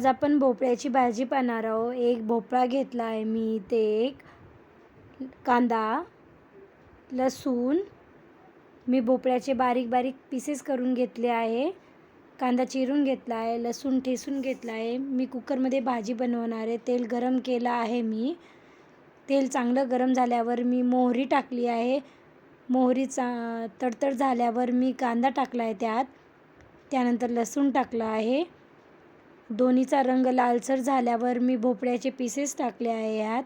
आज आपण भोपळ्याची भाजी पाहणार आहोत. एक भोपळा घेतला आहे मी ते एक कांदा लसूण. मी भोपळ्याचे बारीक बारीक पीसेस करून घेतले आहे. कांदा चिरून घेतला आहे लसूण ठेसून घेतला आहे. मी कुकरमध्ये भाजी बनवणार आहे. तेल गरम केलं आहे मी. तेल चांगलं गरम झाल्यावर मी मोहरी टाकली आहे. मोहरी चा तडतड झाल्यावर मी कांदा टाकला आहे त्यात. त्यानंतर लसूण टाकलं आहे. दोन्हीचा रंग लालसर झाल्यावर मी भोपळ्याचे पीसेस टाकले आहे यात.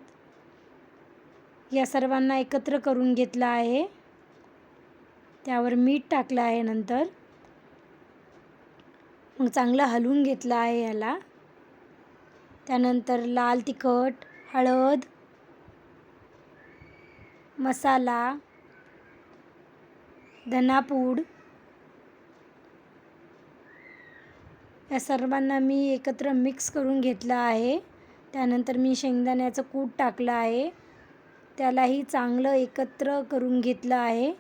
या सर्वांना एकत्र करून घेतलं आहे. त्यावर मीठ टाकलं आहे नंतर. मग चांगलं हलवून घेतलं आहे याला. त्यानंतर लाल तिखट हळद मसाला धनापूड या सर्वांना मी एकत्र मिक्स करून घेतलं आहे. त्यानंतर मी शेंगदाण्याचं कूट टाकलं आहे. त्यालाही चांगलं एकत्र करून घेतलं आहे.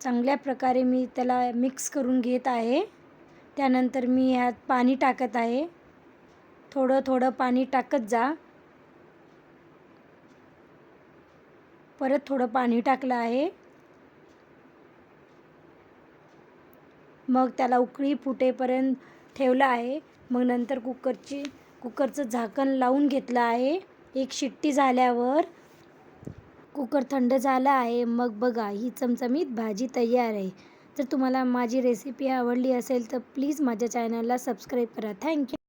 चांगल्या प्रकारे मी त्याला मिक्स करून घेत आहे. त्यानंतर मी ह्यात पाणी टाकत आहे. थोडं थोडं पाणी टाकत जा. परत थोडं पाणी टाकलं आहे. मग त्याला उकळी फुटेपर्यंत ठेवलं आहे. मग नंतर कुकरची कुकरचं झाकण लावून घेतलं आहे. एक शिट्टी झाल्यावर कुकर थंड झाला आहे. मग बघा ही चमचमीत भाजी तयार आहे. जर तुम्हाला माझी रेसिपी आवडली असेल तर प्लीज माझ्या चॅनलला सबस्क्राईब करा. थँक्यू